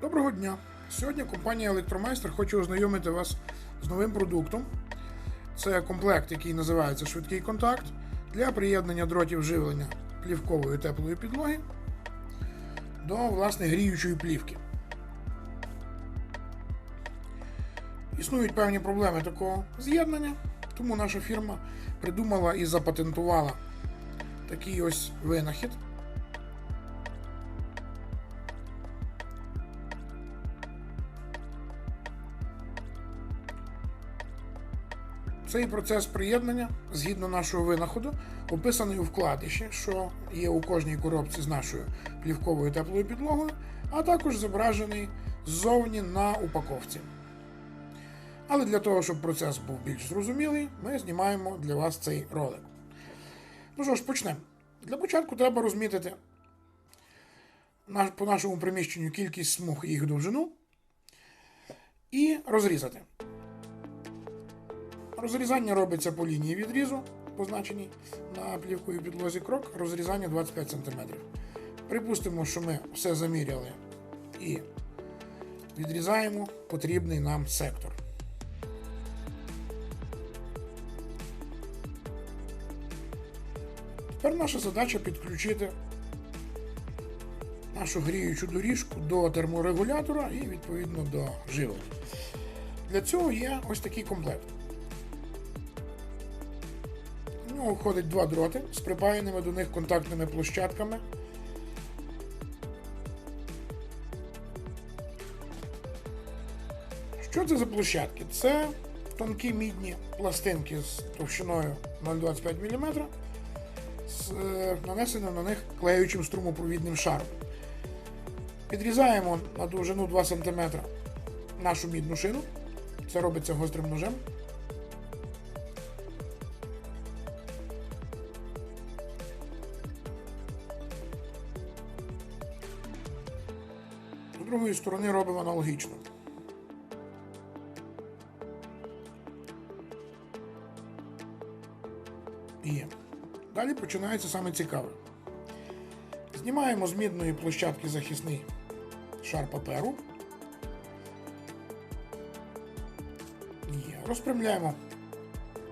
Доброго дня! Сьогодні компанія Електромайстер хоче ознайомити вас з новим продуктом. Це комплект, який називається Швидкий контакт для приєднання дротів живлення плівкової теплої підлоги до власне гріючої плівки. Існують певні проблеми такого з'єднання, тому наша фірма придумала і запатентувала такий ось винахід. Цей процес приєднання, згідно нашого винаходу, описаний у вкладиші, що є у кожній коробці з нашою плівковою теплою підлогою, а також зображений ззовні на упаковці. Але для того, щоб процес був більш зрозумілий, ми знімаємо для вас цей ролик. Ну що ж, почнемо. Для початку треба розмітити по нашому приміщенню кількість смуг і їх довжину і розрізати. Розрізання робиться по лінії відрізу, позначеній на плівковій підлозі крок, розрізання 25 см. Припустимо, що ми все заміряли і відрізаємо потрібний нам сектор. Тепер наша задача підключити нашу гріючу доріжку до терморегулятора і відповідно до живлення. Для цього є ось такий комплект. У нього входить два дроти з припаяними до них контактними площадками. Що це за площадки? Це тонкі мідні пластинки з товщиною 0,25 мм з е, нанесеним на них клеючим струмопровідним шаром. Підрізаємо на довжину 2 см нашу мідну шину. Це робиться гострим ножем. Другої сторони робимо аналогічно. Є. Далі починається саме цікаве. Знімаємо з мідної площадки захисний шар паперу. Розпрямляємо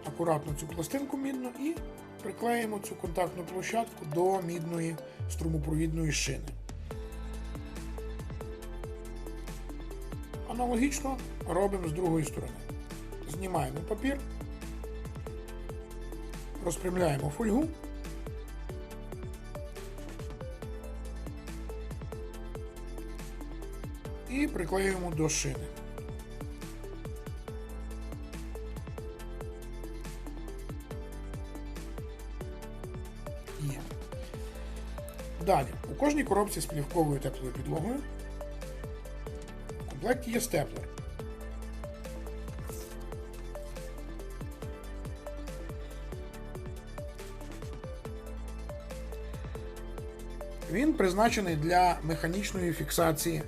акуратно цю пластинку мідну і приклеїмо цю контактну площадку до мідної струмопровідної шини. Аналогічно робимо з другої сторони. Знімаємо папір, розпрямляємо фольгу. І приклеюємо до шини. Є. Далі, у кожній коробці з плівковою теплою підлогою комплекті є степлер. Він призначений для механічної фіксації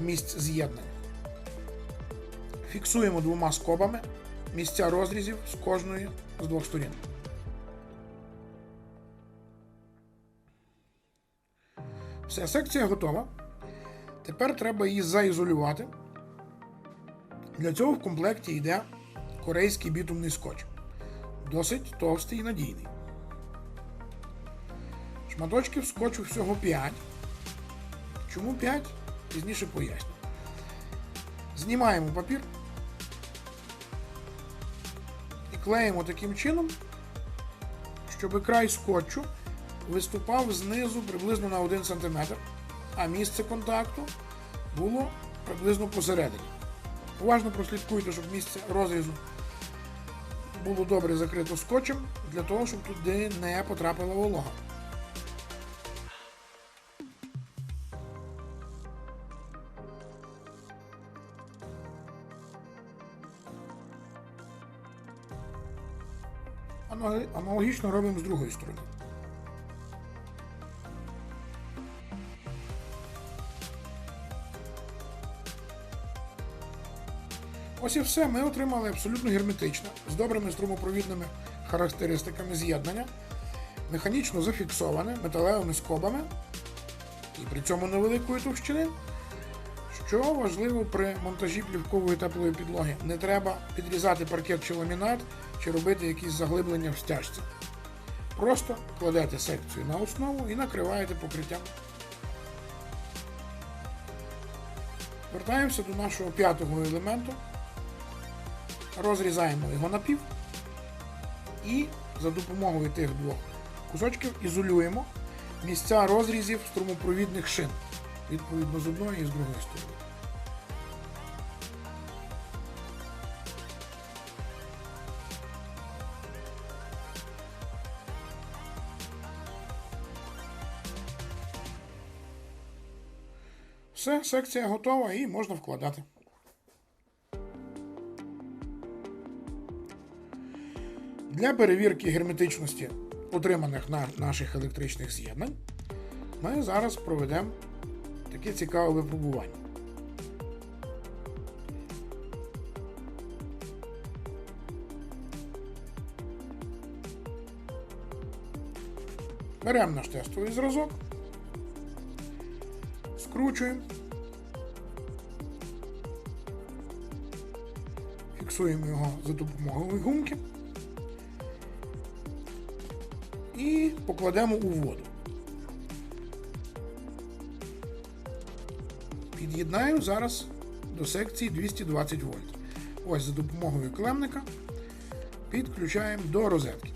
місць з'єднань. Фіксуємо двома скобами місця розрізів з кожної з двох сторін. Все, секція готова. Тепер треба її заізолювати. Для цього в комплекті йде корейський бітумний скотч. Досить товстий і надійний. Шматочків скотчу всього 5. Чому 5? Пізніше поясню. Знімаємо папір і клеїмо таким чином, щоб край скотчу виступав знизу приблизно на 1 см, а місце контакту було приблизно посередині. Уважно прослідкуйте, щоб місце розрізу було добре закрито скотчем, для того, щоб туди не потрапила волога. Аналогічно робимо з другої сторони. Ось і все. Ми отримали абсолютно герметично, з добрими струмопровідними характеристиками з'єднання, механічно зафіксоване металевими скобами і при цьому невеликої товщини, Що важливо при монтажі плівкової теплої підлоги? Не треба підрізати паркет чи ламінат, чи робити якісь заглиблення в стяжці. Просто кладете секцію на основу і накриваєте покриттям. Вертаємося до нашого п'ятого елементу. Розрізаємо його напів і за допомогою тих двох кусочків ізолюємо місця розрізів струмопровідних шин, відповідно з одної і з другої сторони. Все, секція готова і можна вкладати. Для перевірки герметичності отриманих на наших електричних з'єднань ми зараз проведемо таке цікаве випробування. Беремо наш тестовий зразок, скручуємо, фіксуємо його за допомогою гумки і покладемо у воду. Під'єднаю зараз до секції 220 вольт. Ось за допомогою клемника підключаємо до розетки.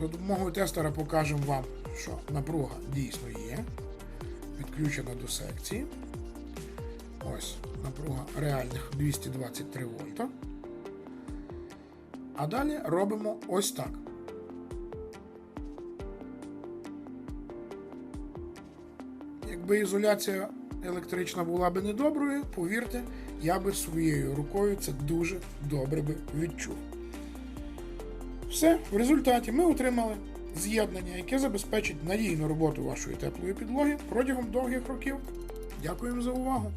За допомогою тестера покажемо вам, що напруга дійсно є. Підключена до секції. Ось напруга реальних 223 вольта. А далі робимо ось так. Якби ізоляція електрична була би недоброю, повірте, я би своєю рукою це дуже добре би відчув. Все, в результаті ми отримали з'єднання, яке забезпечить надійну роботу вашої теплої підлоги протягом довгих років. Дякуємо за увагу!